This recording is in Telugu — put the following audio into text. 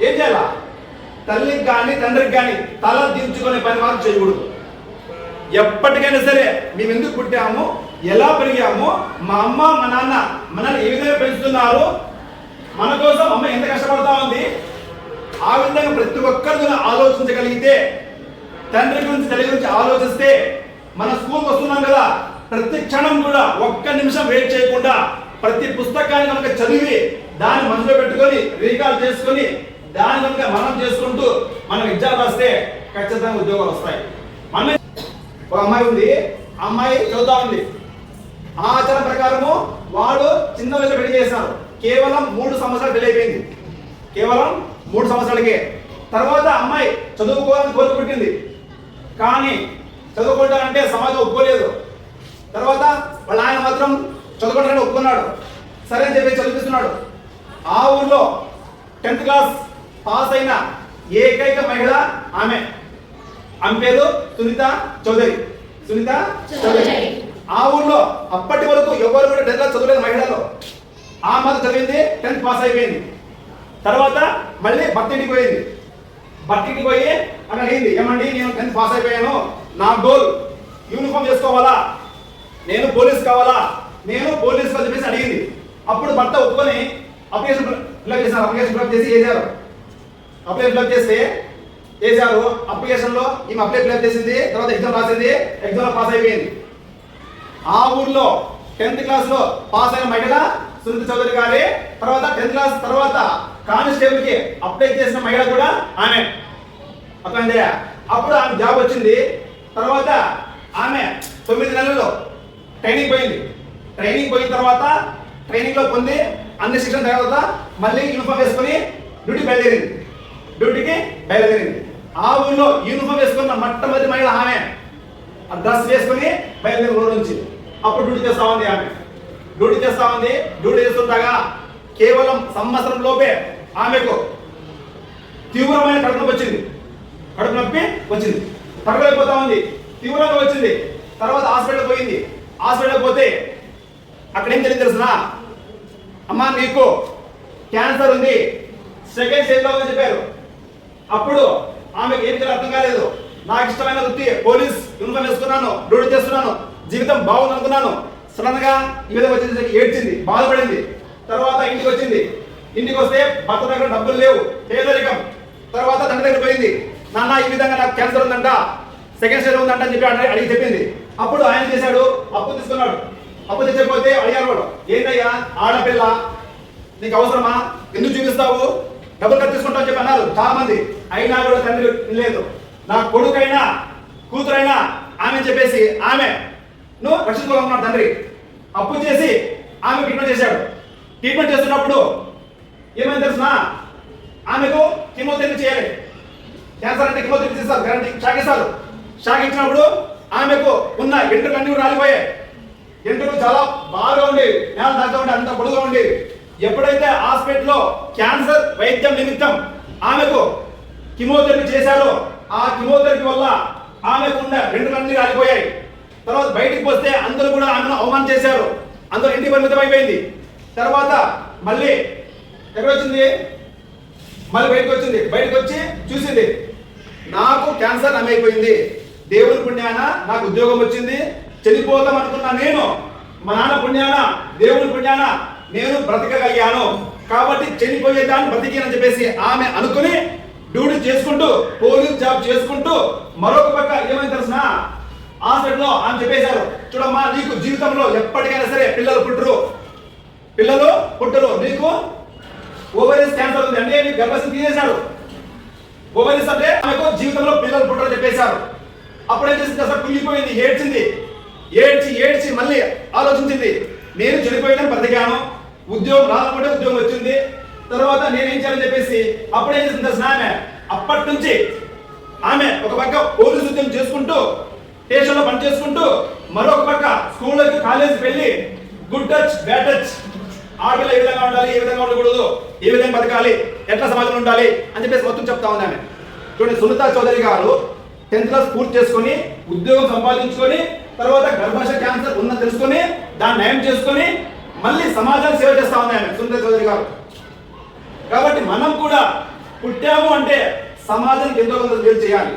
ఏం చేయాలా? తల్లికి కానీ తండ్రికి కానీ తల దించుకునే పని మాత్రం చేయకూడదు. ఎప్పటికైనా సరే మేము ఎందుకు పుట్టాము ఎలా పెరిగాము మా అమ్మ మా నాన్న మనల్ని ఏ విధంగా పెంచుతున్నారు మన కోసం అమ్మ ఎంత కష్టపడతా ఉంది ఆ విధంగా ప్రతి ఒక్కరితో ఆలోచించగలిగితే తండ్రి గురించి తల్లి గురించి ఆలోచిస్తే మన స్కూల్కి వస్తున్నాం కదా ప్రతి క్షణం కూడా ఒక్క నిమిషం వెయిట్ చేయకుండా ప్రతి పుస్తకాన్ని కనుక చదివి దాన్ని మనసులో పెట్టుకొని రీకాల్ చేసుకొని దాని కనుక మనం చేసుకుంటూ మనం ఎగ్జామ్ రాస్తే ఖచ్చితంగా ఉద్యోగాలు వస్తాయి. మన ఒక అమ్మాయి ఉంది. ఆ అమ్మాయి చదువుతా ఉంది. ఆ ఆచారం ప్రకారము వాడు చిన్న వయసులో పెళ్ళి చేశారు కేవలం మూడు సంవత్సరాలు పెళ్ళి అయిపోయింది. కేవలం మూడు సంవత్సరాలకే. తర్వాత అమ్మాయి చదువుకోవాలని కోరుకుంటుంది కానీ చదువుకుంటానంటే సమాజం ఒప్పుకోలేదు. తర్వాత వాళ్ళ ఆయన మాత్రం చదువుకుంటానని ఒప్పుకున్నాడు. సరే అని చెప్పి చదివిస్తున్నాడు. ఆ ఊర్లో టెన్త్ క్లాస్ పాస్ అయిన ఏకైక మహిళ ఆమె. ఆమె పేరు సునీత చౌదరి. సునీత చౌదరి. ఆ ఊర్లో అప్పటి వరకు ఎవరు కూడా టెన్త్ క్లాస్ చదవలేదు మహిళలో. ఆ మాత్రం చదివింది టెన్త్ పాస్ అయిపోయింది. తర్వాత మళ్ళీ భర్తింటికి పోయింది. భర్తింటికి పోయి అక్కడ అడిగింది ఏమండి నేను టెన్త్ పాస్ అయిపోయాను. నా గోల్ యూనిఫామ్ చేసుకోవాలా నేను పోలీస్ కావాలా? నేను పోలీస్ అని చెప్పేసి అడిగింది. అప్పుడు భర్త ఒప్పుకొని అప్లికేషన్ ఫిల్అప్ చేశారు అప్లికేషన్ ఫిల్అప్ చేసి వేసారు అప్లై ఫిల్అప్ చేస్తే చేశారు అప్లికేషన్లో ఈమె అప్లై ఫిల్అప్ చేసింది తర్వాత ఎగ్జామ్ రాసింది ఎగ్జామ్లో పాస్ అయిపోయింది. ఆ ఊర్లో టెన్త్ క్లాస్లో పాస్ అయిన మహిళ సునీత చౌదరి గారి తర్వాత టెన్త్ క్లాస్ తర్వాత కానిస్టేబుల్కి అప్లై చేసిన మహిళ కూడా ఆమె. అర్థమైందే అప్పుడు ఆమె జాబ్ వచ్చింది తర్వాత ఆమె తొమ్మిది నెలల్లో ట్రైనింగ్ పోయింది. ట్రైనింగ్ పోయిన తర్వాత ట్రైనింగ్లో పొంది అన్ని శిక్షణ తర్వాత మళ్ళీ యూనిఫామ్ వేసుకొని డ్యూటీ బయలుదేరింది. డ్యూటీకి బయలుదేరింది. ఆ ఊళ్ళో యూనిఫామ్ వేసుకున్న మొట్టమొదటి మహిళ ఆమె. ఆ డ్రెస్ వేసుకుని బయలుదేరి ఊరు నుంచి. అప్పుడు డ్యూటీ చేస్తా ఉంది ఆమె. డ్యూటీ చేస్తా ఉంది. డ్యూటీ చేస్తుండగా కేవలం సంవత్సరం లోపే ఆమెకు తీవ్రమైన కడుపు నొప్పి వచ్చింది. కడుపు నొప్పి వచ్చింది. తరగలేకపోతా ఉంది. తీవ్రంగా వచ్చింది. తర్వాత హాస్పిటల్ పోయింది. హాస్పిటల్ పోతే అక్కడ ఏం తెలియదు తెలుసునా అమ్మా నీకు క్యాన్సర్ ఉంది. సెకండ్ స్టేజ్లో ఉందని చెప్పారు. అప్పుడు ఆమెకు ఏం చేయాలో అర్థం కాలేదు. నాకు ఇష్టమైన వృత్తి పోలీస్ యూనిఫామ్ వేసుకున్నాను డ్యూటీ చేస్తున్నాను జీవితం బాగుంది అనుకున్నాను సడన్గా ఈ విధంగా వచ్చేసరికి ఏడ్చింది బాధపడింది. తర్వాత ఇంటికి వచ్చింది. ఇంటికి వస్తే భర్త దగ్గర డబ్బులు లేవు పేదరికం. తర్వాత తండ్రి దగ్గర పోయింది. నాన్న ఈ విధంగా నాకు క్యాన్సర్ ఉందంట సెకండ్ స్టేజ్ ఉందంట అని చెప్పి అడిగి అడిగి చెప్పింది. అప్పుడు ఆయన చేశాడు? అప్పు తీసుకున్నాడు. అప్పు తెచ్చకపోతే అడిగారు వాడు ఏంటయ్యా ఆడపిల్ల నీకు అవసరమా? ఎందుకు చూపిస్తావు? డబ్బులు ఖర్చు అని చెప్పి అన్నారు. చాలా మంది అయినా కూడా తండ్రి లేదు నా కొడుకైనా కూతురైనా ఆమె చెప్పేసి ఆమె నువ్వు రక్షించుకోవాలన్నాడు తండ్రి. అప్పు చేసి ఆమె ట్రీట్మెంట్ చేశాడు. ట్రీట్మెంట్ చేస్తున్నప్పుడు ఏమైంది తెలుసునా ఆమెకు కిమోథెరపీ చేయాలి. క్యాన్సర్ అంటే కిమోథెరపీ చేస్తారు. గ్యారంటీ షాకిస్తారు. షాక్ ఇచ్చినప్పుడు ఆమెకు ఉన్న ఎంట్రుకన్నీ అన్ని రాలిపోయాయి. ఎంట్రుకలు చాలా బాగా ఉండి నేల దాకా ఉండి అంత పొడుగా ఉండేవి ఎప్పుడైతే హాస్పిటల్లో క్యాన్సర్ వైద్యం నిమిత్తం ఆమెకు కిమోథెరపీ చేశారో ఆ కిమోథెరపీ వల్ల ఆమెకు ఉన్న వెంట్రుకలన్నీ రాలిపోయాయి తర్వాత బయటికి వస్తే అందరూ కూడా ఆమెను అవమానం చేశారు. అందరూ ఇంటికి పరిమితం అయిపోయింది. తర్వాత మళ్ళీ ఎక్కడ వచ్చింది మళ్ళీ బయటకు వచ్చింది బయటకు వచ్చి చూసింది నాకు క్యాన్సర్ నమైపోయింది దేవుని పుణ్యాన నాకు ఉద్యోగం వచ్చింది. చనిపోతాం అనుకున్నా నేను మా నాన్న పుణ్యాన దేవుని పుణ్యాన నేను బ్రతకగలిగాను. కాబట్టి చనిపోయేదాన్ని బ్రతికినని చెప్పేసి ఆమె అనుకుని డ్యూటీ చేసుకుంటూ పోలీస్ జాబ్ చేసుకుంటూ మరొక పక్క ఏమైంది తెలిసిన హాస్పిటల్లో అని చెప్పేశారు. చూడమ్మా నీకు జీవితంలో ఎప్పటికైనా సరే పిల్లలు పుట్టరు. పిల్లలు పుట్టరు. నీకు ఓవరీస్ క్యాన్సర్ ఉంది. అంటే నీకు గర్భసం తీసేశాడు ఓవరీస్ అంటే ఆమెకు జీవితంలో పిల్లలు పుట్టరు చెప్పేశారు. అప్పుడు ఏం చేసింది అసలు కుంగిపోయింది ఏడ్చింది. ఏడ్చి ఏడ్చి మళ్ళీ ఆలోచించింది. నేను చనిపోయిన బ్రతికాను. ఉద్యోగం రాకపోతే ఉద్యోగం వచ్చింది. తర్వాత నేనేం చేయాలని చెప్పేసి అప్పుడు ఏం చేసింది ఆమె? అప్పటి నుంచి ఆమె ఒక పక్క పోలీసు ఉద్యోగం చేసుకుంటూ స్టేషన్లో పని చేసుకుంటూ మరొక పక్క స్కూళ్ళకి కాలేజీకి వెళ్ళి గుడ్ టచ్ బ్యాడ్ టచ్ ఆడపిల్ల ఏ విధంగా ఉండాలి ఏ విధంగా ఉండకూడదు ఏ విధంగా బతకాలి ఎట్లా సమాజంలో ఉండాలి అని చెప్పేసి మొత్తం చెప్తా ఉంది ఆమె. చూడండి సునీత చౌదరి గారు టెన్త్ క్లాస్ పూర్తి చేసుకొని ఉద్యోగం సంపాదించుకొని తర్వాత గర్భాశయ క్యాన్సర్ ఉందని తెలుసుకొని దాన్ని నయం చేసుకొని మళ్ళీ సమాజం సేవ చేస్తా ఉంది ఆమె సునీత చౌదరి గారు. కాబట్టి మనం కూడా పుట్టాము అంటే సమాజానికి ఎంతో కొంత సేవ చేయాలి.